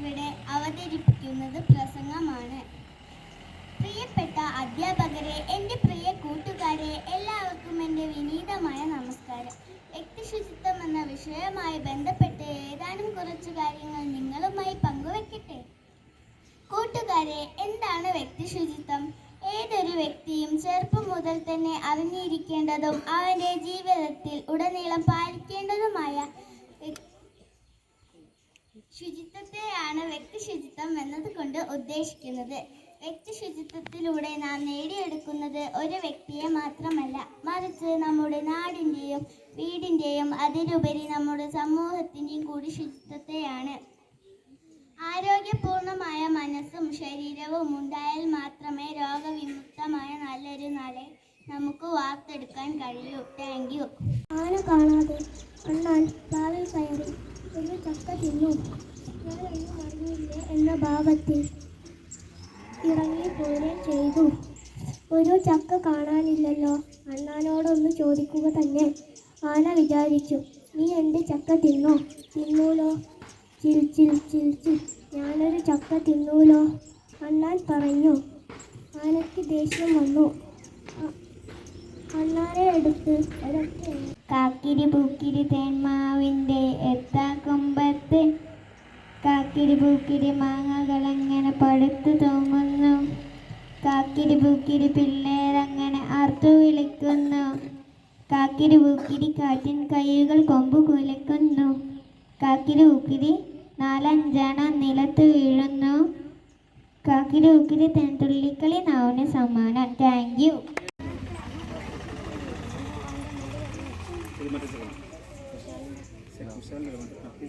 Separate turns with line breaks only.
ഇവിടെ അവതരിപ്പിക്കുന്നത് പ്രസംഗമാണ്. പ്രിയപ്പെട്ട അധ്യാപകരെ എന്റെ പ്രിയ കൂട്ടുകാരെ എല്ലാവർക്കും എന്റെ വിനീതമായ നമസ്കാരം. വ്യക്തിശുചിത്വം എന്ന വിഷയവുമായി ബന്ധപ്പെട്ട് ഏതാനും കുറച്ചു കാര്യങ്ങൾ നിങ്ങളുമായി പങ്കുവെക്കട്ടെ? കൂട്ടുകാരെ എന്താണ് വ്യക്തിശുചിത്വം? ഏതൊരു വ്യക്തിയും ചെറുപ്പം മുതൽ തന്നെ അറിഞ്ഞിരിക്കേണ്ടതും അവന്റെ ജീവിതത്തിൽ വ്യക്തി ശുചിത്വം എന്നതുകൊണ്ട് ഉദ്ദേശിക്കുന്നത്. വ്യക്തി ശുചിത്വത്തിലൂടെ നാം നേടിയെടുക്കുന്നത് ഒരു വ്യക്തിയെ മാത്രമല്ല. മറിച്ച് നമ്മുടെ നാടിന്റെയും വീടിന്റെയും അതിലുപരി നമ്മുടെ സമൂഹത്തിന്റെയും കൂടി ശുചിത്വത്തെയാണ്. ആരോഗ്യപൂർണമായ മനസ്സും ശരീരവും ഉണ്ടായാൽ മാത്രമേ രോഗവിമുക്തമായ നല്ലൊരു നാളെ നമുക്ക് വാർത്തെടുക്കാൻ കഴിയൂ. Thank you.
ആന കാണാതെ അണ്ണാൻ പ്ലാവിൽ കയറി ഒരു ചക്ക തിന്നു. ഭാവത്തിൽ ഇറങ്ങിപ്പോരുകയും ചെയ്തു. ഒരു ചക്ക കാണാനില്ലല്ലോ. അണ്ണാനോടൊന്ന് ചോദിക്കുക തന്നെ. ആന വിചാരിച്ചു നീ എന്റെ ചക്ക തിന്നോ? തിന്നൂലോ? ചിൽ ചിൽ ചിൽ ചിൽ. ഞാനൊരു ചക്ക തിന്നൂലോ? അണ്ണാൻ പറഞ്ഞു. ആനയ്ക്ക് ദേഷ്യം വന്നു. അണ്ണാനെ എടുത്ത്
കാക്കിരി പൂക്കിരി തേന്മാവിന്റെ എത്താ കൊമ്പത്ത്. കാക്കിരി പൂക്കിരി മാങ്ങകളങ്ങനെ പഴുത്തു തൂങ്ങുന്നു? കാക്കിരി പൂക്കിരി പിള്ളേരങ്ങനെ ആർത്തു വിളിക്കുന്നു. കാക്കിരി പൂക്കിരി കാറ്റിൻ കൈകൾ കൊമ്പ് കുലക്കുന്നു കാക്കിരി പൂക്കിരി നാലഞ്ചാണ നിലത്ത് വീഴുന്നു. കാക്കിരി പൂക്കിരി തെൻതുള്ളിക്കളി നാവിന് സമ്മാനം
Se acusaron de levantar la que